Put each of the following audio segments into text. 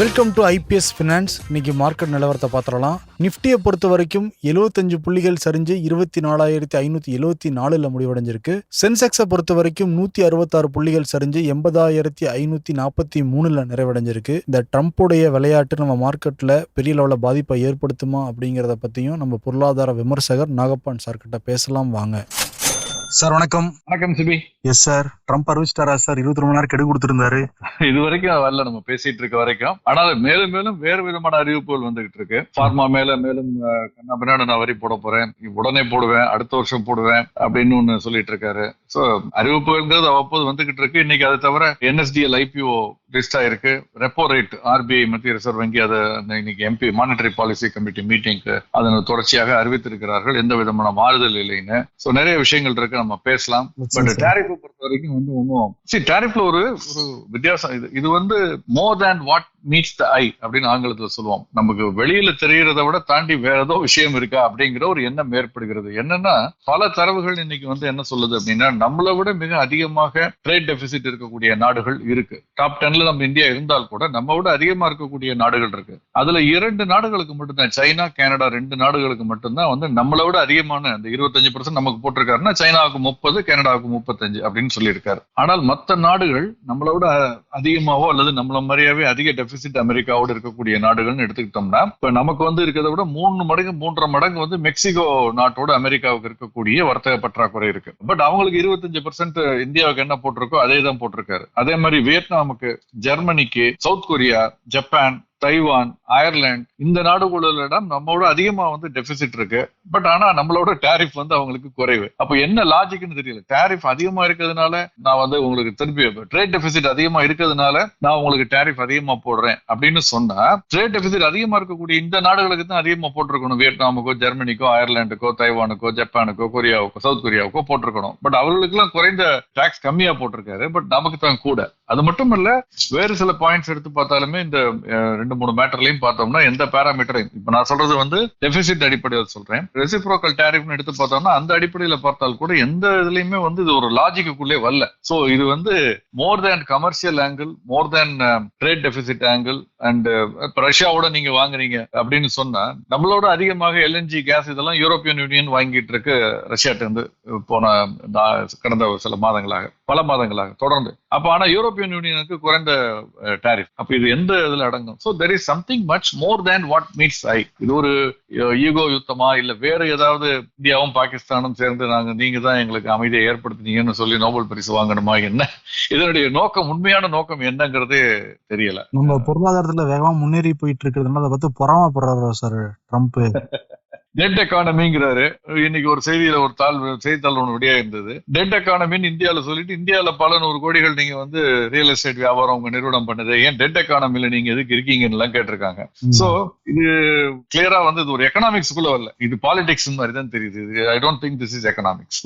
Welcome to IPS finance இன்னைக்கு market நிலவரத்தை பார்த்துடலாம். நிஃப்டியை பொறுத்த வரைக்கும் எழுபத்தஞ்சு புள்ளிகள் சரிஞ்சு இருபத்தி நாலாயிரத்தி ஐநூற்றி எழுபத்தி நாலில் முடிவடைஞ்சிருக்கு. சென்செக்ஸை பொறுத்த வரைக்கும் நூற்றி அறுபத்தாறு புள்ளிகள் சரிஞ்சு எண்பதாயிரத்தி ஐநூற்றி நாற்பத்தி மூணில் நிறைவடைஞ்சிருக்கு. இந்த ட்ரம்ப்புடைய விளையாட்டு நம்ம மார்க்கெட்டில் பெரிய லெவலில் பாதிப்பை ஏற்படுத்துமா அப்படிங்கிறத பற்றியும் நம்ம பொருளாதார விமர்சகர் நாகப்பான் சார்கிட்ட பேசலாம் வாங்க. சார் வணக்கம். வணக்கம் சிபி. எஸ் சார் ட்ரம்ப் அறிவிச்சிட்டாரா சார் இருபத்தி மணி நேரம் கெடு கொடுத்துருந்தாரு. இது வரைக்கும் வரல. நம்ம பேசிட்டு இருக்க வரைக்கும். ஆனால் மேலும் மேலும் வேறு விதமான அறிவிப்புகள் வந்துகிட்டு இருக்கு. ஃபார்மா மேல மேலும் கண்ணா பின்னாடி நான் வரி போட போறேன். உடனே போடுவேன். அடுத்த வருஷம் போடுவேன் அப்படின்னு ஒண்ணு சொல்லிட்டு இருக்காரு. சோ அறிவிப்புங்கிறது அவ்வப்போது வந்துகிட்டு இருக்கு. இன்னைக்கு அதை தவிர என்எஸ்டிஎல் ஐபிஓ லிஸ்ட் ஆயிருக்கு ரெப்போ ரேட் ஆர்பிஐ மத்திய ரிசர்வ் வங்கி அதை இன்னைக்கு எம்பி மானிட்டரி பாலிசி கமிட்டி மீட்டிங்க்கு அதனை தொடர்ச்சியாக அறிவித்திருக்கிறார்கள். எந்த விதமான மாறுதல் இல்லைன்னு. சோ நிறைய விஷயங்கள் இருக்கு. நம்ம பேசலாம். பட் டேரிஃப் பொறுத்த வரைக்கும் வந்து ஒன்றும் சரி டேரிஃப்ல ஒரு ஒரு வித்தியாசம் இது. இது வந்து மோர் தேன் வாட் மீட்ஸ் த ஐ அப்படின்னு ஆங்கிலத்துல சொல்லுவோம். நமக்கு வெளியில தெரியறத விட தாண்டி வேற ஏதோ விஷயம் இருக்கா அப்படிங்கிற ஒரு எண்ணம் ஏற்படுகிறது. என்னன்னா பல தரவுகள் இன்னைக்கு வந்து என்ன சொல்லுது அப்படின்னா நம்மளை விட மிக அதிகமாக ட்ரேட் டெபிசிட் இருக்கக்கூடிய நாடுகள் இருக்கு. டாப் டென்ல நம்ம இந்தியா இருந்தால் கூட நம்ம விட அதிகமா இருக்கக்கூடிய நாடுகள் இருக்கு. அதுல இரண்டு நாடுகளுக்கு மட்டும்தான் சைனா கனடா ரெண்டு நாடுகளுக்கு மட்டும்தான் வந்து நம்மளை விட அதிகமான அந்த இருபத்தஞ்சு பர்சன்ட் நமக்கு போட்டிருக்காருன்னா சைனாவுக்கு முப்பது கனடாவுக்கு முப்பத்தஞ்சு அப்படின்னு சொல்லியிருக்காரு. ஆனால் மற்ற நாடுகள் நம்மளை விட அ- அதிகமாவோ அல்லது நம்மள மாதிரியாவே அதிக டெபிசிட் அமெரிக்காவோடு இருக்கக்கூடிய நாடுகள்னு எடுத்துக்கிட்டோம்னா இப்ப நமக்கு வந்து இருக்கிறத விட மூணு மடங்கு மூன்றரை மடங்கு வந்து மெக்சிகோ நாட்டோட அமெரிக்காவுக்கு இருக்கக்கூடிய வர்த்தக பற்றாக்குறை இருக்கு. பட் அவங்களுக்கு இருபத்தஞ்சு பர்சன்ட் இந்தியாவுக்கு என்ன போட்டிருக்கோ அதே தான் போட்டிருக்காரு. அதே மாதிரி வியட்நாமுக்கு ஜெர்மனிக்கு South Korea Japan Taiwan Ireland இந்த நாடுகளிடம் நம்மளோட அதிகமா வந்து டெபிசிட் இருக்கு. பட் ஆனா நம்மளோட டேரிஃப் வந்து அவங்களுக்கு குறைவு. அப்ப என்ன லாஜிக்னு தெரியல. டேரிஃப் அதிகமா இருக்கிறதுனால நான் வந்து உங்களுக்கு திருப்பி ட்ரேட் டெபிசிட் அதிகமா இருக்கிறதுனால நான் உங்களுக்கு டேரிஃப் அதிகமா போடுறேன் அப்படின்னு சொன்னா ட்ரேட் டெபிசிட் அதிகமா இருக்கக்கூடிய இந்த நாடுகளுக்கு தான் அதிகமா போட்டிருக்கணும். வியட்நாமுக்கோ ஜெர்மனிக்கோ அயர்லாண்டுக்கோ தைவானுக்கோ ஜப்பானுக்கோ கொரியாவுக்கோ சவுத் கொரியாவுக்கோ போட்டிருக்கணும். பட் அவர்களுக்கு எல்லாம் குறைந்த டாக்ஸ் கம்மியா போட்டிருக்காரு. பட் நமக்கு தான் கூட. அது மட்டும் இல்ல வேறு சில பாயிண்ட்ஸ் எடுத்து பார்த்தாலுமே இந்த ரெண்டு ரெண்டு மூணு மேட்டர்லயும் பார்த்தோம்னா எந்த பேராமீட்டரையும் இப்ப நான் சொல்றது வந்து டெபிசிட் அடிப்படையில் சொல்றேன். ரெசிப்ரோக்கல் டேரிஃப்னு எடுத்து பார்த்தோம்னா அந்த அடிப்படையில பார்த்தால் கூட எந்த இதுலயுமே வந்து இது ஒரு லாஜிக்குள்ளே வரல. சோ இது வந்து more than commercial angle more than trade deficit angle and ரஷ்யாவோட நீங்க வாங்குறீங்க அப்படின்னு சொன்னா நம்மளோட அதிகமாக எல்என்ஜி கேஸ் இதெல்லாம் யூரோப்பியன் யூனியன் வாங்கிட்டு இருக்கு ரஷ்யாட்ட இருந்து போன கடந்த சில மாதங்களாக பல மாதங்களாக தொடர்ந்து. அப்ப ஆனா யூரோப்பியன் யூனியனுக்கு குறைந்த டாரிஃப் அப்ப இது எந்த இதுல அடங்கும்? So there is something much more than what meets I இது ஒரு ஈகோ யுத்தமா? இல்ல வேற ஏதாவது இந்தியாவும் பாகிஸ்தானும் சேர்ந்து நாங்க நீங்க தான் எங்களுக்கு அமைதியை ஏற்படுத்தினீங்கன்னு சொல்லி நோபல் பரிசு வாங்கணுமா என்ன? இதனுடைய நோக்கம் உண்மையான நோக்கம் என்னங்கிறதே தெரியல. நம்ம பொருளாதாரத்துல வேகமா முன்னேறி போயிட்டு இருக்கிறதுனால அதை பார்த்து பொறாமப்படுறாரு சார் ட்ரம்ப் டெட் எக்கானமிங்கிறாரு இன்னைக்கு ஒரு செய்தியில ஒரு தாள் செய்தித்தாள் ஒன்று வெளியா இருந்தது. டெட் எக்கானமின்னு இந்தியால சொல்லிட்டு இந்தியால பல நூறு கோடிகள் நீங்க வந்து ரியல் எஸ்டேட் வியாபாரம் உங்க நிறுவனம் பண்ணுது. ஏன் டெட் எக்கானமில நீங்க எதுக்கு இருக்கீங்கன்னு எல்லாம் கேட்டிருக்காங்க சோ இது கிளியரா வந்து இது ஒரு எக்கனாமிக்ஸ்க்குள்ள வரல. இது பாலிடிக்ஸ் மாதிரி தான் தெரியுது. I don't think this is economics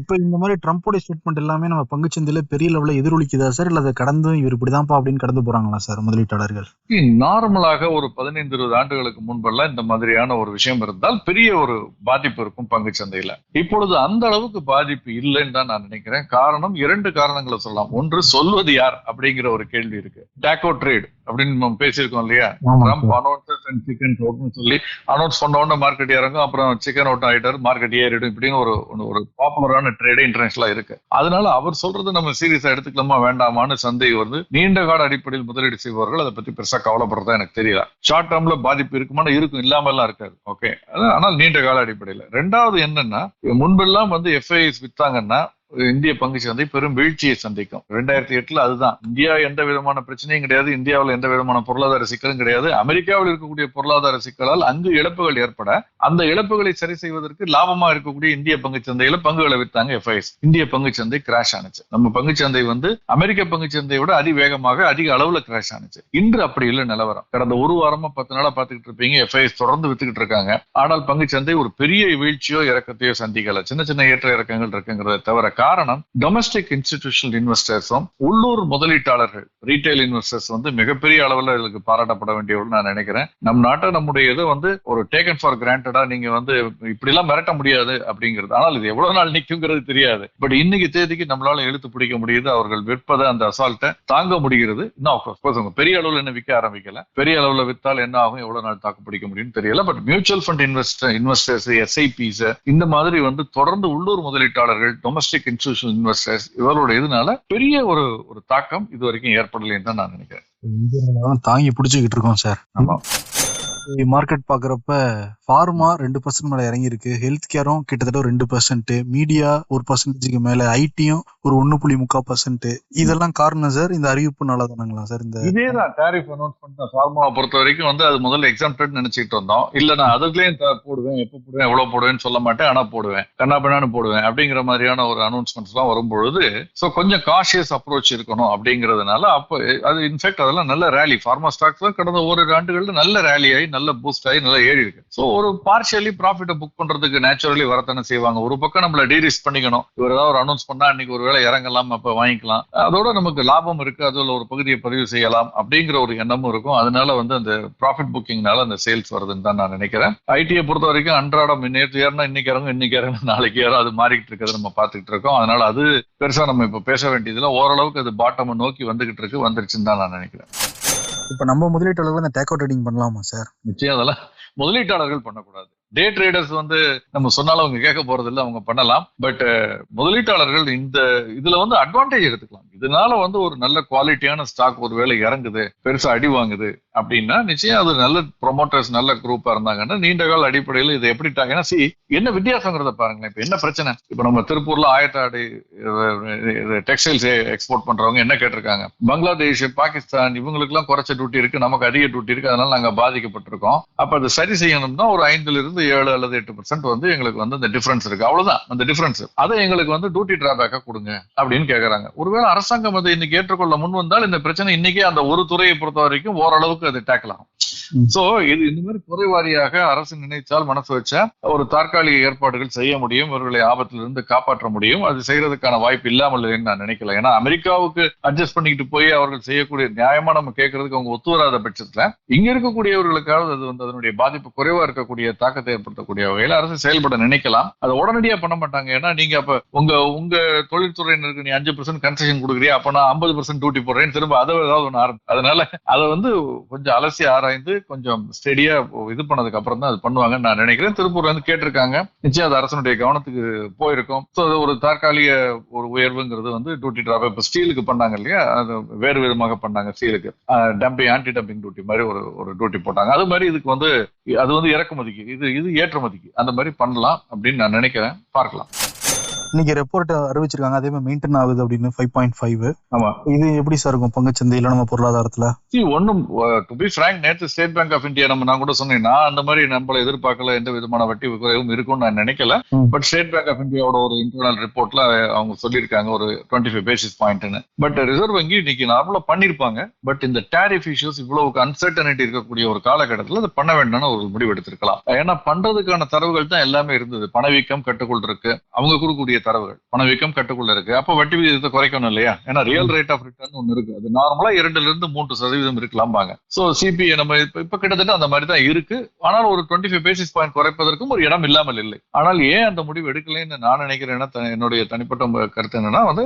இப்ப இந்த மாதிரி ட்ரம்ப்போட ஸ்டேட்மெண்ட் எல்லாமே நம்ம பங்குச்சந்தையில பெரிய லெவல்ல எதிரொலிக்குதா சார் இல்ல அதை கடந்தும் இவர் இப்படிதான்ப்பா அப்படின்னு கடந்து போறாங்களா சார் முதலீட்டாளர்கள்? நார்மலாக ஒரு பதினைந்து இருபது ஆண்டுகளுக்கு முன்பெல்லாம் இந்த மாதிரியான ஒரு விஷயம் இருந்தால் பெரிய ஒரு பாதிப்பு இருக்கும் பங்கு சந்தையில. இப்பொழுது அந்த அளவுக்கு பாதிப்பு இல்லைன்னு தான் நான் நினைக்கிறேன். காரணம் இரண்டு காரணங்களை சொல்லலாம். ஒன்று சொல்வது யார் அப்படிங்கிற ஒரு கேள்வி இருக்கு. டாக்கோ ட்ரேட் அப்படின்னு நம்ம பேசியிருக்கோம் இல்லையா? ட்ரம்ப் அனௌன்சஸ் அண்ட் சிக்கன் ஓட்னு சொல்லி அனௌன்ஸ் பண்ண உடனே மார்க்கெட் இறங்கும் அப்புறம் சிக்கன் ஓட்டம் ஆயிட்டாரு. மார்க்கெட் ஏறிடும் இப்படின்னு ஒரு ஒரு- பாப்புலரான ட்ரேடே இன்டர்நேஷனலா இருக்கு. அதனால அவர் சொல்றது நம்ம சீரியஸா எடுத்துக்கலாமா வேண்டாமான்னு சந்தை வருது. நீண்ட கால அடிப்படையில் முதலீடு செய்பவர்கள் அதை பத்தி பெருசா கவலைப்படுறதா எனக்கு தெரியல. ஷார்ட் டேர்ம்ல பாதிப்பு இருக்குமானா இருக்கும். இல்லாம எல்லாம் இருக்காது ஓகே ஆனால் நீண்ட கால அடிப்படையில. ரெண்டாவது என்னன்னா முன்பெல்லாம் வந்து எஃப்ஐஎஸ் வித்தாங்கன்னா இந்திய பங்கு சந்தை பெரும் வீழ்ச்சியை சந்திக்கும். ரெண்டாயிரத்தி எட்டுல அதுதான். இந்தியா எந்த விதமான பிரச்சனையும் கிடையாது. இந்தியாவில் எந்த விதமான பொருளாதார சிக்கலும் கிடையாது. அமெரிக்காவில் இருக்கக்கூடிய பொருளாதார சிக்கலால் அங்கு இழப்புகள் ஏற்பட அந்த இழப்புகளை சரி செய்வதற்கு லாபமா இருக்கக்கூடிய இந்திய பங்கு சந்தையில பங்குகளை வித்தாங்க எஃப்ஐஎஸ் இந்திய பங்கு சந்தை கிராஷ் ஆனுச்சு. நம்ம பங்கு சந்தை வந்து அமெரிக்க பங்கு சந்தையை விட அதிவேகமாக அதிக அளவுல கிராஷ் ஆனுச்சு. இன்று அப்படி இல்லை நிலவரம். கடந்த ஒரு வாரமா பத்து நாளா பாத்துக்கிட்டு இருப்பீங்க. எஃப்ஐஎஸ் தொடர்ந்து வித்துக்கிட்டு இருக்காங்க. ஆனால் பங்கு சந்தை ஒரு பெரிய வீழ்ச்சியோ இறக்கத்தையோ சந்திக்கல. சின்ன சின்ன ஏற்ற இறக்கங்கள் இருக்குங்கிறத தவிர காரணம் டொமஸ்டிக் இன்ஸ்டிடியூஷனல் இன்வெஸ்டர்ஸும் உள்ளூர் முதலீட்டாளர்கள் ரீட்டைல் இன்வெஸ்டர்ஸ் வந்து மிகப்பெரிய அளவுல இதுக்கு பாராட்டப்பட வேண்டியவர்கள் நான் நினைக்கிறேன். நம் நாட்டை நம்முடைய இது வந்து ஒரு டேக்கன் ஃபார் கிராண்டடா நீங்க வந்து இப்படி எல்லாம் மிரட்ட முடியாது அப்படிங்கிறது. ஆனால் இது எவ்வளவு நாள் நிக்குங்கிறது தெரியாது. பட் இன்னைக்கு தேதிக்கு நம்மளால எழுத்து பிடிக்க முடியுது. அவர்கள் விற்பதை அந்த அசால்ட்டை தாங்க முடிகிறது. இன்னும் பெரிய அளவில் என்ன விற்க ஆரம்பிக்கல? பெரிய அளவுல வித்தால் என்ன ஆகும்? எவ்வளவு நாள் தாக்கு பிடிக்க முடியும்னு தெரியல. But mutual fund investor investors SIPs இந்த மாதிரி வந்து தொடர்ந்து உள்ளூர் முதலீட்டாளர்கள் டொமஸ்டிக் இன்ஸ்டிடியூஷனல் இன்வெஸ்டர்ஸ் இவர்களுடைய இதனால பெரிய ஒரு ஒரு தாக்கம் இது வரைக்கும் ஏற்படலைன்னு தான் நான் நினைக்கிறேன். தாங்கி பிடிச்சிக்கிட்டு இருக்கோம் சார். ஆமா. மார்க்கெட் பாக்குறப்ப ஃபார்மா ரெண்டு பர்சன்ட் மேல இறங்கி இருக்கு ஹெல்த் கேரும் கிட்டத்தட்ட ஒரு ரெண்டு பர்சன்ட் மீடியா ஒரு பர்சன்டேஜுக்கு மேல ஐடியும் ஒரு ஒன்னு புள்ளி முக்கா பர்சன்ட் இதெல்லாம் காரணம் சார் இந்த அறிவிப்புனால தானுங்களா சார் இந்த இதேதான் டேரிஃப் அனௌன்ஸ் பண்ண ஃபார்முலா பொறுத்த வரைக்கும் வந்து அது முதல்ல எக்ஸாம்டட் நினைச்சிட்டு இருந்தோம். இல்ல நான் அதுலயும் போடுவேன். எப்ப போடுவேன் எவ்வளவு போடுவேன்னு சொல்ல மாட்டேன். ஆனா போடுவேன். கண்ணா போடுவேன். அப்படிங்கிற மாதிரியான ஒரு அனௌன்ஸ்மெண்ட்ஸ் எல்லாம் வரும்பொழுது சோ கொஞ்சம் காஷியஸ் அப்ரோச் இருக்கணும் அப்படிங்கிறதுனால அப்ப அது இன்ஃபேக்ட் அதெல்லாம் நல்ல ரேலி ஃபார்மா ஸ்டாக்ஸ் கடந்த ஓரிரு ஆண்டுகள்ல நல்ல ரேலி ஆகி நல்ல பூஸ்ட் ஆகி நல்லா ஏறி இருக்கு. ஸோ ஒரு பார்ஷியலி ப்ராஃபிட்டை புக் பண்றதுக்கு நேச்சுரலி வரத்தானே செய்வாங்க. ஒரு பக்கம் நம்மள டீரிஸ்க் பண்ணிக்கணும். இவர் ஏதாவது ஒரு அனௌன்ஸ் பண்ணா அன்னைக்கு ஒரு வேளை இறங்கலாம் அப்ப வாங்கிக்கலாம். அதோட நமக்கு லாபம் இருக்கு. அதுல ஒரு பகுதியை பதிவு செய்யலாம் அப்படிங்கிற ஒரு எண்ணமும் இருக்கும். அதனால வந்து அந்த ப்ராஃபிட் புக்கிங்னால அந்த சேல்ஸ் வருதுன்னு தான் நான் நினைக்கிறேன். ஐடியை பொறுத்த வரைக்கும் அன்றாடம் நேற்று ஏறினா இன்னைக்கு இறங்கும் இன்னைக்கு இறங்கும் நாளைக்கு ஏறும். அது மாறிக்கிட்டு இருக்கிறது நம்ம பார்த்துக்கிட்டு இருக்கோம். அதனால அது பெருசா நம்ம இப்ப பேச வேண்டியதுல ஓரளவுக்கு அது பாட்டம் நோக்கி வந்துகிட்டு இருக்கு வந்துருச்சுன்னு தான் நான் நினைக்கிறேன். இப்ப நம்ம முதலீட்டாளர்கள் அந்த டேக் அவுட் ட்ரேடிங் பண்ணலாமா சார் நிச்சயம் அதெல்லாம் முதலீட்டாளர்கள் பண்ணக்கூடாது. டே ட்ரேடர்ஸ் வந்து நம்ம சொன்னாலும் அவங்க கேட்க போறது இல்லை அவங்க பண்ணலாம். பட் முதலீட்டாளர்கள் இந்த இதுல வந்து அட்வான்டேஜ் எடுத்துக்கலாம். இதனால வந்து ஒரு நல்ல குவாலிட்டியான ஸ்டாக் ஒருவேளை இறங்குது பெருசா அடி வாங்குது அப்படின்னா நிச்சயம் அது நல்ல ப்ரொமோட்டர்ஸ் நல்ல குரூப்பா இருந்தாங்கன்னா நீண்ட கால அடிப்படையில் இது எப்படி ஏன்னா சி என்ன வித்தியாசங்கிறத பாருங்களேன். இப்ப என்ன பிரச்சனை? இப்ப நம்ம திருப்பூர்ல ஆயத்தாடி டெக்ஸ்டைல்ஸ் எக்ஸ்போர்ட் பண்றவங்க என்ன கேட்டிருக்காங்க? பங்களாதேஷ் பாகிஸ்தான் இவங்களுக்கு எல்லாம் குறைச்ச டியூட்டி இருக்கு நமக்கு அதிக டியூட்டி இருக்கு அதனால நாங்க பாதிக்கப்பட்டிருக்கோம். அப்ப அதை சரி செய்யணும்னா ஒரு ஐந்துல இருந்து ஏழு அல்லது எட்டு பர்சன்ட் வந்து எங்களுக்கு வந்து அந்த டிஃபரன்ஸ் இருக்கு. அவ்வளவுதான். அந்த டிஃபரன்ஸ் அதை எங்களுக்கு வந்து டியூட்டி டிராபேக்கா கொடுங்க அப்படின்னு கேக்குறாங்க. ஒருவேளை அரசாங்கம் அதை இன்னைக்கு ஏற்றுக்கொள்ள முன் வந்தால் இந்த பிரச்சனை இன்னைக்கே அந்த ஒரு துறையை பொறுத்த வரைக்கும் ஓரளவுக்கு அது டேக்கிள் ஆகும். சோ இது இந்த மாதிரி குறைவாரியாக அரசு நினைச்சால் மனசு வச்சா ஒரு தற்காலிக ஏற்பாடுகள் செய்ய முடியும் இவர்களை ஆபத்திலிருந்து காப்பாற்ற முடியும். அது செய்யறதுக்கான வாய்ப்பு இல்லாமல் நான் நினைக்கல. ஏன்னா அமெரிக்காவுக்கு அட்ஜஸ்ட் பண்ணிக்கிட்டு போய் அவர்கள் செய்யக்கூடிய நியாயமா நம்ம கேட்கறதுக்கு அவங்க ஒத்து வராத பட்சத்துல இங்க இருக்கக்கூடியவர்களுக்காவது அது வந்து அதனுடைய பாதிப்பு குறைவா இருக்கக்கூடிய தாக்கத்தை ஏற்படுத்தக்கூடிய வகையில அரசு செயல்பட நினைக்கலாம். அதை உடனடியா பண்ண மாட்டாங்க. ஏன்னா நீங்க அப்ப உங்க உங்க தொழில்துறையினருக்கு நீ அஞ்சு பர்சன்ட் கன்செஷன் கொடுக்குறியா? அப்ப நான் ஐம்பது பர்சன்ட் டியூட்டி போடுறேன்னு திரும்ப அதை ஏதாவது ஒன்று ஆரம்பி அதனால அதை வந்து கொஞ்சம் அலசி ஆராய்ந்து கொஞ்சம் ஸ்டெடியா இது பண்ணதுக்கு அப்புறம் தான் அது பண்ணுவாங்கன்னு நான் நினைக்கிறேன். திருப்பூர்ல இருந்து கேட்டிருக்காங்க. நிச்சயம் அது அரசனுடைய கவனத்துக்கு போயிருக்கும். ஸோ அது ஒரு தற்காலிக ஒரு உயர்வுங்கிறது வந்து டியூட்டி டிராப் இப்போ ஸ்டீலுக்கு பண்ணாங்க இல்லையா? அது வேறு விதமாக பண்ணாங்க ஸ்டீலுக்கு டம்பிங் ஆன்டி டம்பிங் டியூட்டி மாதிரி ஒரு ஒரு டியூட்டி போட்டாங்க. அது மாதிரி இதுக்கு வந்து அது வந்து இறக்குமதிக்கு இது இது ஏற்றுமதிக்கு. அந்த மாதிரி பண்ணலாம் அப்படின்னு நான் நினைக்கிறேன். பார்க்கலாம். இன்னைக்கு ரெப்போர்ட் அறிவிச்சிருக்காங்க அதே மாதிரி மெயின்டைன் ஆகுது அப்படின்னு ஃபைவ் பாயிண்ட் ஃபைவ் ஆமா. இது எப்படி சார் இருக்கும் பங்குச்சந்தையில நம்ம பொருளாதாரத்துல? ஒண்ணும் டு பி frank நேற்று ஸ்டேட் பேங்க் ஆஃப் இந்தியா நம்ம நான் கூட சொன்னேன் நான் அந்த மாதிரி நம்மள எதிர்பார்க்கல எந்த விதமான வட்டி குறைவும் இருக்கும்னு நான் நினைக்கல. பட் ஸ்டேட் பேங்க் ஆஃப் இந்தியாவோட ஒரு இன்டர்னல் ரிப்போர்ட்ல அவங்க சொல்லியிருக்காங்க ஒரு டுவெண்ட்டி ஃபைவ் பேசிஸ் பாயிண்ட்னு பட் ரிசர்வ் வங்கி இன்னைக்கு நார்மலா பண்ணிருப்பாங்க பட் இந்த டேரிஃப் இஷ்யூஸ் இவ்வளவுக்கு அன்சர்டனிட்டி இருக்கக்கூடிய ஒரு காலகட்டத்தில் அது பண்ண வேண்டாம்னு ஒரு முடிவு எடுத்திருக்கலாம். ஏன்னா பண்றதுக்கான தரவுகள் தான் எல்லாமே இருந்தது. பணவீக்கம் கட்டுக்குள் இருக்கு. அவங்க கொடுக்கக்கூடிய தரவுகள். பணவீக்கம் கட்டுக்குள்ள இருக்கு. அப்ப வட்டி விகிதத்தை குறைக்கணும் இல்லையா? ஏன்னா ரியல் ரேட் ஆஃப் ரிட்டர்ன் ஒன்னு இருக்கு. அது நார்மலா இரண்டுல இருந்து மூன்று சதவீதம் இருக்கலாம்பாங்க. சோ சிபிஐ நம்ம இப்ப இப்ப கிட்டத்தட்ட அந்த மாதிரி தான் இருக்கு. ஆனால் ஒரு டுவெண்ட்டி ஃபைவ் பேசிஸ் பாயிண்ட் குறைப்பதற்கும் ஒரு இடம் இல்லாமல் இல்லை. ஆனால் ஏன் அந்த முடிவு எடுக்கலைன்னு நான் நினைக்கிறேன்னா என்னுடைய தனிப்பட்ட கருத்து என்னன்னா வந்து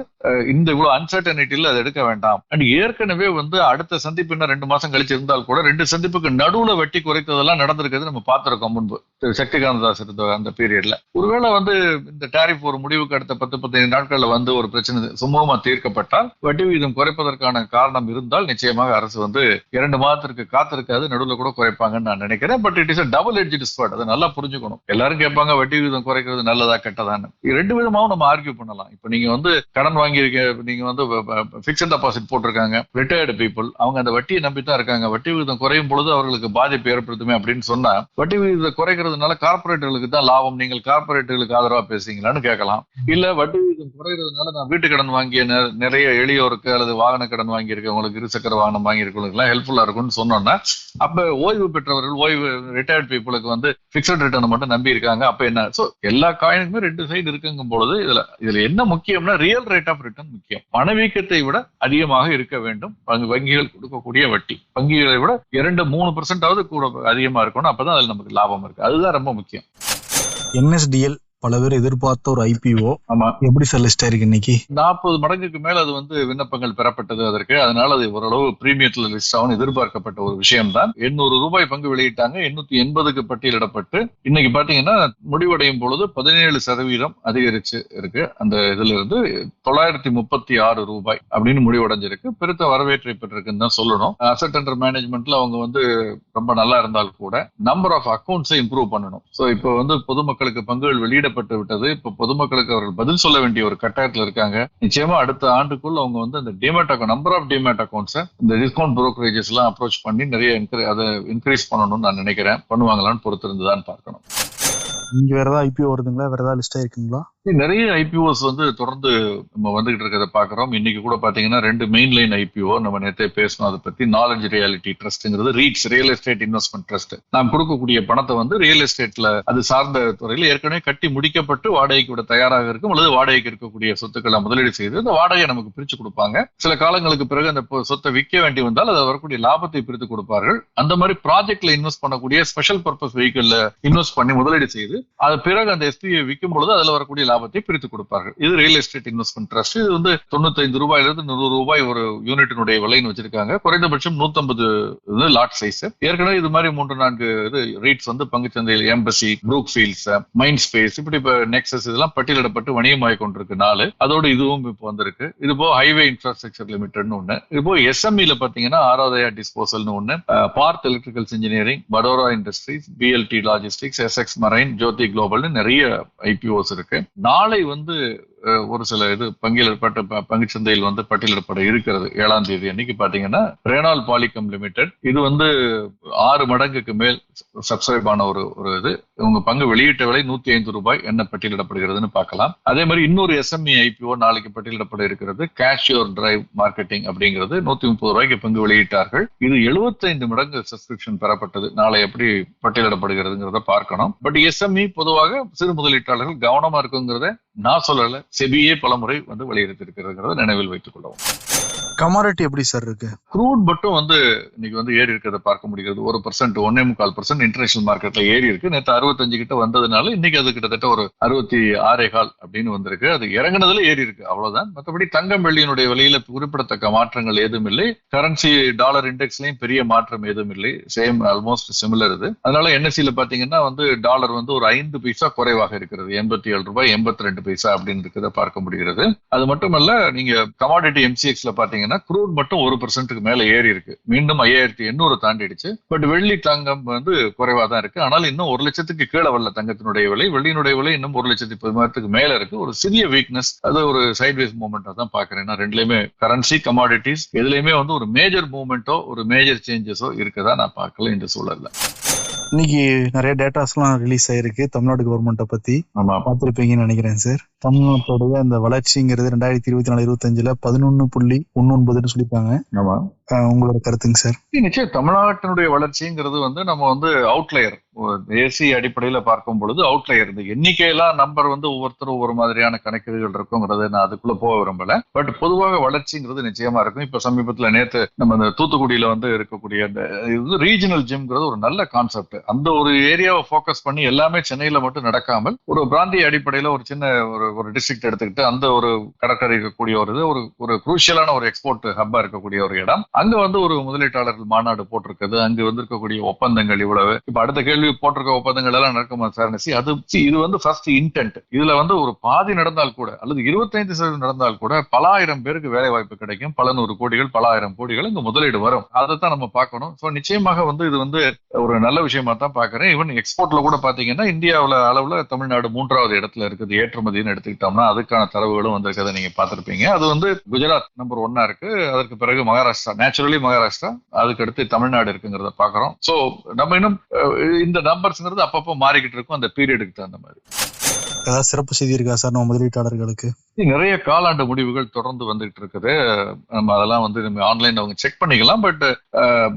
இந்த இவ்வளவு அன்சர்டனிட்டியில் அது எடுக்க வேண்டாம். அண்ட் ஏற்கனவே வந்து அடுத்த சந்திப்பு இன்னும் ரெண்டு மாசம் கழிச்சு இருந்தால் கூட ரெண்டு சந்திப்புக்கு நடுவுல வட்டி குறைத்ததெல்லாம் நடந்திருக்கிறது நம்ம பார்த்திருக்கோம் முன்பு. சக்திகாந்த தாஸ் இருந்த அந்த பீரியட்ல ஒருவேளை வந்து இந்த டாரிஃப் ஒரு முடிவு முடிவுக்கு அடுத்த பத்து பதினைந்து நாட்கள்ல வந்து ஒரு பிரச்சனை சுமூகமா தீர்க்கப்பட்டால் வட்டி விகிதம் குறைப்பதற்கான காரணம் இருந்தால் நிச்சயமாக அரசு வந்து இரண்டு மாதத்திற்கு காத்திருக்காது நடுவுல கூட குறைப்பாங்கன்னு நான் நினைக்கிறேன். But it is double edge spot அதை நல்லா புரிஞ்சுக்கணும். எல்லாரும் கேட்பாங்க வட்டி விகிதம் குறைக்கிறது நல்லதா கெட்டதான்னு. ரெண்டு விதமாவும் நம்ம ஆர்கியூ பண்ணலாம். இப்ப நீங்க வந்து கடன் வாங்கியிருக்க நீங்க வந்து பிக்சட் டெபாசிட் போட்டிருக்காங்க. ரிட்டையர்டு பீப்புள் அவங்க அந்த வட்டியை நம்பி தான் இருக்காங்க. வட்டி விகிதம் குறையும் பொழுது அவர்களுக்கு பாதிப்பு ஏற்படுத்துமே அப்படின்னு சொன்னா வட்டி விகிதம் குறைக்கிறதுனால கார்பரேட்டுகளுக்கு தான் லாபம். நீங்கள் கார்பரேட்டுகளுக்கு ஆதரவா பேசுறீங்களான்னு கேட்கலாம். இல்ல வட்டி விகிதம் குறைகிறதுனால நான் வீட்டு கடன் வாங்கிய நிறைய எளியோருக்கு அல்லது வாகன கடன் வாங்கியிருக்கவங்களுக்கு இருசக்கர வாகனம் வாங்கியிருக்கவங்களுக்கு எல்லாம் ஹெல்ப்ஃபுல்லா இருக்கும்னு சொன்னோம்னா அப்ப ஓய்வு பெற்றவர்கள் ஓய்வு ரிட்டையர்ட் பீப்புளுக்கு வந்து பிக்சட் ரிட்டர்ன் மட்டும் நம்பி இருக்காங்க அப்ப என்ன? சோ எல்லா காயினுக்குமே ரெண்டு சைடு இருக்குங்கும் பொழுது இதுல இதுல என்ன முக்கியம்னா ரியல் ரேட் ஆஃப் ரிட்டர்ன் முக்கியம். பணவீக்கத்தை விட அதிகமாக இருக்க வேண்டும். வங்கி- வங்கிகள் கொடுக்கக்கூடிய வட்டி. வங்கிகளை விட இரண்டு மூணு பெர்சென்டாவது கூட அதிகமா இருக்கணும். அப்பதான் அதுல நமக்கு லாபம் இருக்கு. அதுதான் ரொம்ப முக்கியம். என்எஸ்டிஎல் பல பேர் எதிர்பார்த்த ஒரு ஐபிஓ ஆமா. எப்படி சார் லிஸ்ட் ஆயிருக்கு இன்னைக்கு? நாற்பது மடங்குக்கு மேல அது வந்து விண்ணப்பங்கள் பெறப்பட்டது அதற்கு. அதனால அது ஓரளவு பிரீமியத்துல லிஸ்ட் ஆகும் எதிர்பார்க்கப்பட்ட ஒரு விஷயம் தான் எண்ணூறு ரூபாய் பங்கு வெளியிட்டாங்க. எண்ணூத்தி எண்பதுக்கு பட்டியலிடப்பட்டு இன்னைக்கு பாத்தீங்கன்னா முடிவடையும் பொழுது பதினேழு சதவீதம் அதிகரிச்சு இருக்கு. அந்த இதுல இருந்து தொள்ளாயிரத்தி முப்பத்தி ஆறு ரூபாய் அப்படின்னு முடிவடைஞ்சிருக்கு. பெருத்த வரவேற்பை பெற்றிருக்குன்னு தான் சொல்லணும். அசட் அண்டர் மேனேஜ்மெண்ட்ல அவங்க வந்து ரொம்ப நல்லா இருந்தால் கூட நம்பர் ஆஃப் அக்கௌண்ட்ஸை இம்ப்ரூவ் பண்ணணும். சோ இப்போ வந்து பொதுமக்களுக்கு பங்குகள் வெளியிடப்பட்டு விட்டது. இப்போ பொதுமக்களுக்கு அவர்கள் பதில் சொல்ல வேண்டிய ஒரு கட்டாயத்துல இருக்காங்க. நிச்சயமா அடுத்த ஆண்டுக்குள்ள அவங்க வந்து அந்த demat account number of demat அக்கௌண்ட்ஸை இந்த டிஸ்கவுண்ட் புரோக்கரேஜஸ் எல்லாம் அப்ரோச் பண்ணி நிறைய encourage- அதை இன்க்ரீஸ் பண்ணணும்னு நான் நினைக்கிறேன். பண்ணுவாங்களான்னு பொறுத்திருந்துதான் பார்க்கணும். இங்க வேற ஏதாவது ஐபிஓ வருதுங்களா? வேற ஏதாவது லிஸ்டா இருக்குங்களா நிறைய ஐபிஓஸ் வந்து தொடர்ந்து நம்ம வந்துகிட்டு இருக்கிறத பாக்குறோம் இன்னைக்கு கூட பாத்தீங்கன்னா ரெண்டு மெயின் லைன் ஐபிஓ நம்ம நேத்தே பேசணும் அதை பத்தி knowledge reality ட்ரஸ்ட்ங்கிறது REITs real estate investment trust நாம் கொடுக்கக்கூடிய பணத்தை வந்து ரியல் எஸ்டேட்ல அது சார்ந்த துறையில ஏற்கனவே கட்டி முடிக்கப்பட்டு வாடகைக்கு விட தயாராக இருக்கும். அல்லது வாடகைக்கு இருக்கக்கூடிய சொத்துக்களை முதலீடு செய்து அந்த வாடகையை நமக்கு பிரிச்சு கொடுப்பாங்க. சில காலங்களுக்கு பிறகு அந்த சொத்தை விற்க வேண்டி வந்தால் அது வரக்கூடிய லாபத்தை பிரித்து கொடுப்பார்கள். அந்த மாதிரி ப்ராஜெக்ட்ல இன்வெஸ்ட் பண்ணக்கூடிய ஸ்பெஷல் பர்பஸ் வெஹிக்கிள்ல இன்வெஸ்ட் பண்ணி முதலீடு செய்து அது பிறகு அந்த எஸ்பிஐ விற்கும் பொழுது அதுல வரக்கூடிய லாபத்தை பிரித்து கொடுப்பார்கள். இது ரியல் எஸ்டேட் இன்வெஸ்ட்மெண்ட் ட்ரஸ்ட் இது வந்து தொண்ணூத்தைந்து ரூபாயில இருந்து நூறு ரூபாய் ஒரு யூனிட்டினுடைய விலைன்னு வச்சிருக்காங்க. குறைந்தபட்சம் நூத்தம்பது லாட் சைஸ் ஏற்கனவே இது மாதிரி மூன்று நான்கு இது ரீட்ஸ் வந்து பங்குச்சந்தையில் Embassy Brookfields Mindspace இப்படி இப்ப நெக்ஸஸ் இதெல்லாம் பட்டியலிடப்பட்டு வணிகமாகி கொண்டிருக்கு நாலு அதோட இதுவும் இப்போ வந்திருக்கு. இது போக ஹைவே இன்ஃப்ராஸ்ட்ரக்சர் லிமிடெட்னு ஒன்று இது போ எஸ்எம்இல பாத்தீங்கன்னா ஆராதயா டிஸ்போசல்னு ஒண்ணு. Parth electricals engineering படோரா industries BLT logistics SX marine Joe Jyoti குளோபல்னு நிறைய ஐபிஓஸ் இருக்கு. நாளை வந்து ஒரு சில இது பங்கிடப்பட்ட ப- பங்குச் சந்தையில் வந்து பட்டியலிடப்பட இருக்கிறது. ஏழாம் தேதி அன்னைக்கு பாத்தீங்கன்னா ரேனால் பாலிகம் லிமிடெட் இது வந்து ஆறு மடங்குக்கு மேல் சப்ஸ்கிரைப் ஆன ஒரு ஒரு இது. உங்க பங்கு வெளியிட்ட விலை நூத்தி ஐந்து ரூபாய் என்ன பட்டியலிடப்படுகிறதுன்னு பார்க்கலாம். அதே மாதிரி இன்னொரு எஸ்எம்இ ஐபிஓ நாளைக்கு பட்டியலிடப்பட இருக்கிறது. கேஷியோர் டிரைவ் மார்க்கெட்டிங் அப்படிங்கிறது நூத்தி முப்பது ரூபாய்க்கு பங்கு வெளியிட்டார்கள். இது 75 மடங்கு சப்ஸ்கிரிப்ஷன் பெறப்பட்டது. நாளை எப்படி பட்டியலிடப்படுகிறதுங்கிறத பார்க்கணும். பட் எஸ்எம்இ பொதுவாக சிறு முதலீட்டாளர்கள் கவனமா இருக்குங்கிறத நான் சொல்லலை. செபியே பலமுறை வந்து வெளியிட்டிருக்கிறதுங்கிறத நினைவில் வைத்துக் கொள்ளவும். கமாரிட்டி எப்படி சார் இருக்கு? க்ரூட் மட்டும் வந்து இன்னைக்கு வந்து ஏறி இருக்கிறத பார்க்க முடிகிறது. ஒரு பர்சன்ட் ஒன்னே முக்கால் பர்சன்ட் இன்டர்நேஷனல் மார்க்கெட்ல ஏறி இருக்கு. நேற்று அறுபத்தஞ்சு கிட்ட வந்ததுனால இன்னைக்கு அது கிட்டத்தட்ட ஒரு அறுபத்தி ஆறே கால் அப்படின்னு வந்திருக்கு. அது இறங்கினதுல ஏறி இருக்கு. அவ்வளவுதான். மற்றபடி தங்கம் வெள்ளியினுடைய விலையில குறிப்பிடத்தக்க மாற்றங்கள் ஏதும் இல்லை. கரன்சி டாலர் இண்டெக்ஸ்லயும் பெரிய மாற்றம் ஏதும் இல்லை. சேம் ஆல்மோஸ்ட் சிமிலர் இது. அதனால என்எஸ்சியில பாத்தீங்கன்னா வந்து டாலர் வந்து ஒரு ஐந்து பைசா குறைவாக இருக்கிறது. எண்பத்தி ஏழு ரூபாய் எண்பத்தி ரெண்டு பைசா அப்படின்னு இருக்கிறத பார்க்க முடிகிறது. அது மட்டுமல்ல நீங்க கமாடிட்டி எம்சிஎக்ஸ்ல பாத்தீங்கன்னா குரூட் மட்டும் ஒரு பர்சன்ட்டுக்கு மேல ஏறி இருக்கு. மீண்டும் ஐயாயிரத்தி எண்ணூறு தாண்டிடுச்சு. பட் வெள்ளி தங்கம் வந்து குறைவா தான் இருக்கு. ஆனால் இன்னும் ஒரு லட்சத்துக்கு கீழே வரல தங்கத்தினுடைய விலை. வெள்ளியினுடைய விலை இன்னும் ஒரு லட்சத்தி பதினாயிரத்துக்கு மேல இருக்கு. ஒரு சிறிய வீக்னஸ் அது ஒரு சைட்வேஸ் மூவ்மெண்டா தான் பாக்குறேன் நான் ரெண்டுலயுமே கரன்சி கமாடிட்டிஸ் எதுலயுமே வந்து ஒரு மேஜர் மூவ்மெண்ட்டோ ஒரு மேஜர் சேஞ்சஸோ இருக்கதா நான் பார்க்கல இந்த சூழல்ல. இன்னைக்கு நிறைய டேட்டாஸ்லாம் ரிலீஸ் ஆயிருக்கு. தமிழ்நாடு கவர்மெண்ட்டை பத்தி பார்த்திருப்பீங்கன்னு நினைக்கிறேன் சார் தமிழ்நாட்டோடைய அந்த வளர்ச்சிங்கிறது ரெண்டாயிரத்தி இருபத்தி நாலு இருபத்தஞ்சுல பதினொன்னு புள்ளி ஒன்னு ஒன்பதுன்னு சொல்லியிருக்காங்க உங்களோட கருத்துங்க சார் நிச்சயம் தமிழ்நாட்டினுடைய வளர்ச்சிங்கிறது வந்து நம்ம வந்து அவுட்லயர் தேசிய அடிப்படையில பார்க்கும் பொழுது அவுட்லயர் இந்த எண்ணிக்கையெல்லாம் நம்பர் வந்து ஒவ்வொருத்தரும் ஒவ்வொரு மாதிரியான கணக்கீடுகள் இருக்குங்கிறது நான் அதுக்குள்ள போக விரும்பல. பட் பொதுவாக வளர்ச்சிங்கிறது நிச்சயமா இருக்கும். இப்ப சமீபத்துல நேத்து நம்ம இந்த தூத்துக்குடியில வந்து இருக்கக்கூடிய அந்த இது ரீஜனல் ஜிம்ங்கிறது ஒரு நல்ல கான்செப்ட் அந்த ஒரு ஏரியாவை ஃபோக்கஸ் பண்ணி எல்லாமே சென்னையில மட்டும் நடக்காமல் ஒரு பிராந்திய அடிப்படையில ஒரு சின்ன ஒரு ஒரு டிஸ்ட்ரிக்ட் எடுத்துக்கிட்டு அந்த ஒரு கடற்கரை இருக்கக்கூடிய ஒரு இது ஒரு ஒரு குரூஷியலான ஒரு எக்ஸ்போர்ட் ஹப்பா இருக்கக்கூடிய ஒரு இடம். அங்க வந்து ஒரு முதலீட்டாளர்கள் மாநாடு போட்டிருக்குது. அங்கு வந்திருக்கக்கூடிய ஒப்பந்தங்கள் இவ்வளவு. இப்ப அடுத்த கேள்வி போட்டிருக்க ஒப்பந்தங்கள் எல்லாம் நடக்குமா சார் அது இது வந்து ஃபர்ஸ்ட் இன்டென்ட் இதுல வந்து ஒரு பாதி நடந்தால் கூட அல்லது இருபத்தைந்து சதவீதம் நடந்தால் கூட பல ஆயிரம் பேருக்கு வேலை வாய்ப்பு கிடைக்கும். பல நூறு கோடிகள் பல ஆயிரம் கோடிகள் இங்க முதலீடு வரும். அதை தான் நம்ம பார்க்கணும். ஸோ நிச்சயமாக வந்து இது வந்து ஒரு நல்ல விஷயமா தான் பாக்குறேன் ஈவன் எக்ஸ்போர்ட்ல கூட பாத்தீங்கன்னா இந்தியாவுல அளவுல தமிழ்நாடு மூன்றாவது இடத்துல இருக்குது. ஏற்றுமதின்னு எடுத்துக்கிட்டோம்னா அதுக்கான தரவுகளும் வந்திருக்கதை நீங்க பார்த்திருப்பீங்க. அது வந்து குஜராத் நம்பர் ஒன்னா இருக்கு. அதற்கு பிறகு மகாராஷ்டிரா நேச்சுரலி மகாராஷ்டிரா. அதுக்கு அடுத்து தமிழ்நாடு இருக்குங்கிறத பாக்குறோம் சோ நம்ம இன்னும் இந்த நம்பர்ஸ்ங்கிறது அப்பப்போ மாறிக்கிட்டு இருக்கும். அந்த பீரியடுக்கு தகுந்த மாதிரி. ஏதாவது சிறப்பு செய்தி இருக்கா சார் நம்ம முதலீட்டாளர்களுக்கு? நிறைய காலாண்டு முடிவுகள் தொடர்ந்து வந்துகிட்டு இருக்குது. நம்ம அதெல்லாம் வந்து நம்ம ஆன்லைன் அவங்க செக் பண்ணிக்கலாம். பட்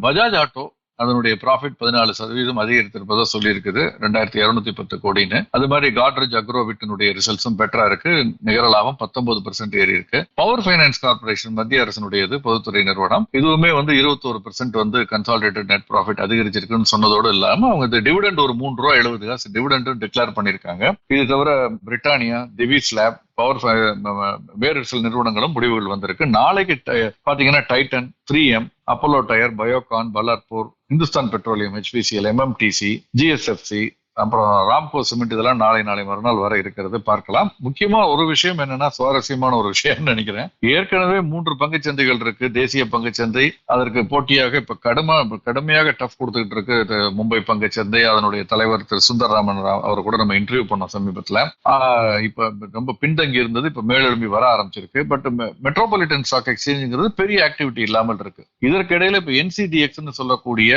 பஜாஜ் ஆட்டோ அதனுடைய ப்ராஃபிட் பதினாலு சதவீதம் அதிகரித்திருப்பதா சொல்லியிருக்குது. ரெண்டாயிரத்தி இருநூத்தி பத்து கோடின்னு. அது மாதிரி காட்ரேஜ் அக்ரோவிட்டினுடைய ரிசல்ட்ஸும் பெட்டரா இருக்கு. நிகர லாபம் பத்தொன்பது பர்சன்ட் ஏறி இருக்கு. பவர் ஃபைனான்ஸ் கார்பரேஷன் மத்திய அரசினுடையது பொதுத்துறை நிறுவனம். இதுவுமே வந்து இருபத்தோரு பர்சன்ட் வந்து கன்சாலிடேட்டட் நெட் ப்ராஃபிட் அதிகரிச்சிருக்குன்னு சொன்னதோடு இல்லாம அவங்க டிவிடெண்ட் ஒரு மூன்று ரூபா எழுபது காசு டிவிடெண்டும் டிக்ளேர் பண்ணியிருக்காங்க. இது தவிர பிரிட்டானியா திவிஸ் லேப் பவர் வேறு சில நிறுவனங்களும் முடிவுகள் வந்திருக்கு. நாளைக்கு ட- பாத்தீங்கன்னா Titan three M Apollo Tire, Biocon, Ballarpur, Hindustan Petroleum, HPCL, MMTC, GSFC, அப்புறம் ராம்கோ சிமெண்ட் இதெல்லாம் நாளை நாளை மறுநாள் வர இருக்கிறது. பார்க்கலாம். முக்கியமா ஒரு விஷயம் என்னன்னா சுவாரஸ்யமான ஒரு விஷயம் நினைக்கிறேன். ஏற்கனவே மூன்று பங்குச்சந்தைகள் இருக்கு. தேசிய பங்குச்சந்தை அதற்கு போட்டியாக இப்ப கடுமா கடுமையாக டஃப் கொடுத்துக்கிட்டு இருக்கு இது மும்பை பங்குச்சந்தை. அதனுடைய தலைவர் திரு சுந்தரராமன் அவர் கூட நம்ம இன்டர்வியூ பண்ணோம் சமீபத்துல. இப்ப ரொம்ப பின்தங்கி இருந்தது இப்ப மேலெழும்பி வர ஆரம்பிச்சிருக்கு. பட் மெட்ரோபாலிட்டன் ஸ்டாக் எக்ஸ்சேஞ்சுங்கிறது பெரிய ஆக்டிவிட்டி இல்லாமல் இருக்கு. இதற்கிடையில இப்ப என்சிடிஎக்ஸ் சொல்லக்கூடிய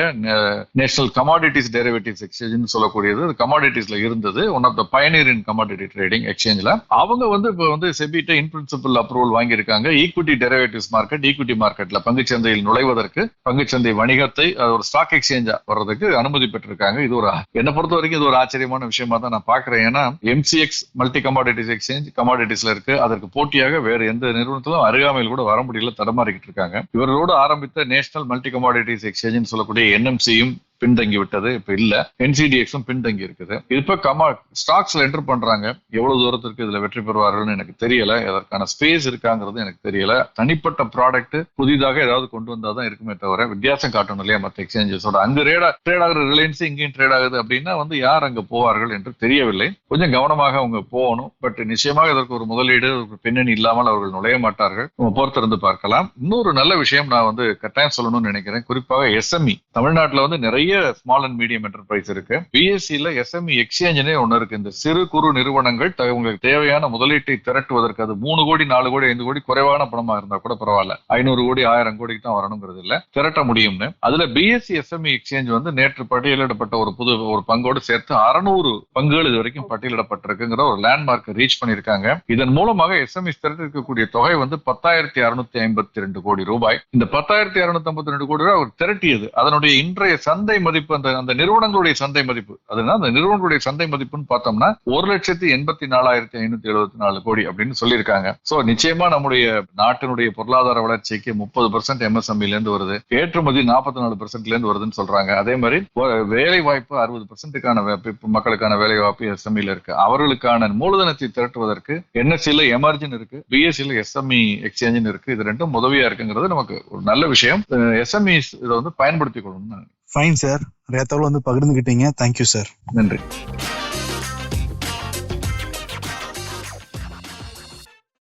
நேஷனல் கமாடிட்டிஸ் டெரிவேட்டிவ்ஸ் எக்ஸ்சேஞ்ச் சொல்லக்கூடியது அது கமாடிட்டிஸ்ல இருந்தது. One of the pioneer in commodity trading எக்ஸ்சேஞ்சில் அவங்க வந்து இப்போ வந்து செபிட்ட இன் பிரின்சிபல் அப்ரூவல் வாங்கியிருக்காங்க. ஈக்விட்டி டெரிவேட்டிவ்ஸ் மார்க்கெட் ஈக்விட்டி மார்க்கெட்ல பங்குச்சந்தையில் நுழைவதற்கு பங்குச்சந்தை வணிகத்தை அது ஒரு ஸ்டாக் எக்ஸ்சேஞ்சா வர்றதுக்கு அனுமதி பெற்றிருக்காங்க. இது ஒரு என்னை பொறுத்த வரைக்கும் இது ஒரு ஆச்சரியமான விஷயமா தான் நான் பாக்குறேன் ஏன்னா எம்சிஎக்ஸ் மல்டி கமாடிட்டிஸ் எக்ஸ்சேஞ்ச் கமாடிட்டிஸ்ல இருக்கு. அதற்கு போட்டியாக வேறு எந்த நிறுவனத்திலும் அருகாமையில் கூட வர முடியல தடமாறிக்கிட்டு இருக்காங்க. இவர்களோடு ஆரம்பித்த நேஷனல் மல்டி கமாடிட்டிஸ் எக்ஸ்சேஞ்ச் சொல்லக்கூடிய என்எம்சியும் பின்தங்கி விட்டது இப்ப இல்ல. என்சிடிஎக்ஸும் பின்தங்கி இருக்குது. இப்ப கமா ஸ்டாக்ஸ்ல என்டர் பண்றாங்க. எவ்வளவு தூரத்திற்கு இதுல வெற்றி பெறுவார்கள்னு எனக்கு தெரியல. அதற்கான ஸ்பேஸ் இருக்காங்கிறது எனக்கு தெரியல. தனிப்பட்ட ப்ராடக்ட் புதிதாக ஏதாவது கொண்டு வந்தாதான் இருக்குமே தவிர வித்தியாசம் காட்டணும் இல்லையா மற்ற எக்ஸ்சேஞ்சஸோட அங்க ரேடா ட்ரேட் ஆகிற ரிலையன்ஸ் இங்கேயும் ட்ரேட் ஆகுது அப்படின்னா வந்து யார் அங்க போவார்கள் என்று தெரியவில்லை. கொஞ்சம் கவனமாக அவங்க போகணும். பட் நிச்சயமாக இதற்கு ஒரு முதலீடு ஒரு பின்னணி இல்லாமல் அவர்கள் நுழைய மாட்டார்கள். நம்ம பொறுத்திருந்து பார்க்கலாம். இன்னொரு நல்ல விஷயம் நான் வந்து கட்டாயம் சொல்லணும்னு நினைக்கிறேன். குறிப்பாக எஸ்எம்இ தமிழ்நாட்டில் வந்து நிறைய ஸ்மால் அண்ட் மீடியம் என்டர்பிரைஸ் இருக்கு. பிஎஸ்சியில எஸ்எம்இ எக்ஸ்சேஞ்சுனே ஒன்னு இருக்கு. இந்த சிறு குறு நிறுவனங்கள் உங்களுக்கு தேவையான முதலீட்டை திரட்டுவதற்கு அது மூணு கோடி நாலு கோடி ஐந்து கோடி குறைவான பணமா இருந்தா கூட பரவாயில்ல. ஐநூறு கோடி ஆயிரம் கோடிக்கு தான் வரணுங்கிறது இல்ல. திரட்ட முடியும்னு. அதுல பிஎஸ்சி எஸ்எம்இ எக்ஸ்சேஞ்ச் வந்து நேற்று பட்டியலிடப்பட்ட ஒரு புது ஒரு பங்கோடு சேர்த்து அறுநூறு பங்குகள் இது வரைக்கும் பட்டியலிடப்பட்டிருக்குங்கிற ஒரு லேண்ட்மார்க் ரீச் பண்ணிருக்காங்க இதன் மூலமாக எஸ்எம்இ திரட்டிருக்கக்கூடிய தொகை வந்து பத்தாயிரத்தி அறுநூத்தி ஐம்பத்தி ரெண்டு கோடி ரூபாய். இந்த பத்தாயிரத்தி அறுநூத்தி ஐம்பத்தி ரெண்டு கோடி ரூபாய் அவர் திரட்டியது. அதனுடைய இன்றைய சந்தை மதிப்பு அந்த அந்த நிறுவனங்களுடைய சந்தை மதிப்பு. அதுனா அந்த நிறுவனங்களுடைய சந்தை மதிப்புன்னு பார்த்தோம்னா ஒரு லட்சத்தி எண்பத்தி நாலாயிரத்தி ஐநூத்தி எழுபத்தி நாலு கோடி அப்படின்னு சொல்லியிருக்காங்க. சோ நிச்சயமா நம்முடைய நாட்டினுடைய பொருளாதார வளர்ச்சிக்கு முப்பது பெர்சென்ட் எம்எஸ்எம்இல இருந்து வருது. ஏற்றுமதி நாற்பத்தி நாலு பெர்சென்ட்ல இருந்து வருதுன்னு சொல்றாங்க. அதே மாதிரி வேலை வாய்ப்பு அறுபது பெர்சென்ட்டுக்கான மக்களுக்கான வேலை வாய்ப்பு எஸ்எம்இல இருக்கு. அவர்களுக்கான மூலதனத்தை திரட்டுவதற்கு என்எஸ்சியில எமர்ஜின் இருக்கு பிஎஸ்சியில எஸ்எம்இ எக்ஸ்சேஞ்சின் இருக்கு. இது ரெண்டும் உதவியா இருக்குங்கிறது நமக்கு ஒரு நல்ல விஷயம். எஸ்எம்இ இதை வந்து பயன்படுத்திக் கொள்ளணும்னு ஃபைன் சார் நிறைய தகவல் வந்து பகிர்ந்துக்கிட்டீங்க தேங்க்யூ சார் நன்றி.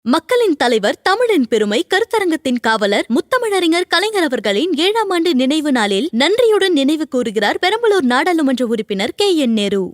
மக்களின் தலைவர் தமிழின் பெருமை கருத்தரங்கத்தின் காவலர் முத்தமிழறிஞர் கலைஞர் அவர்களின் ஏழாம் ஆண்டு நினைவு நாளில் நன்றியுடன் நினைவு கூறுகிறார் பெரம்பலூர் நாடாளுமன்ற உறுப்பினர் கே என் நேரு.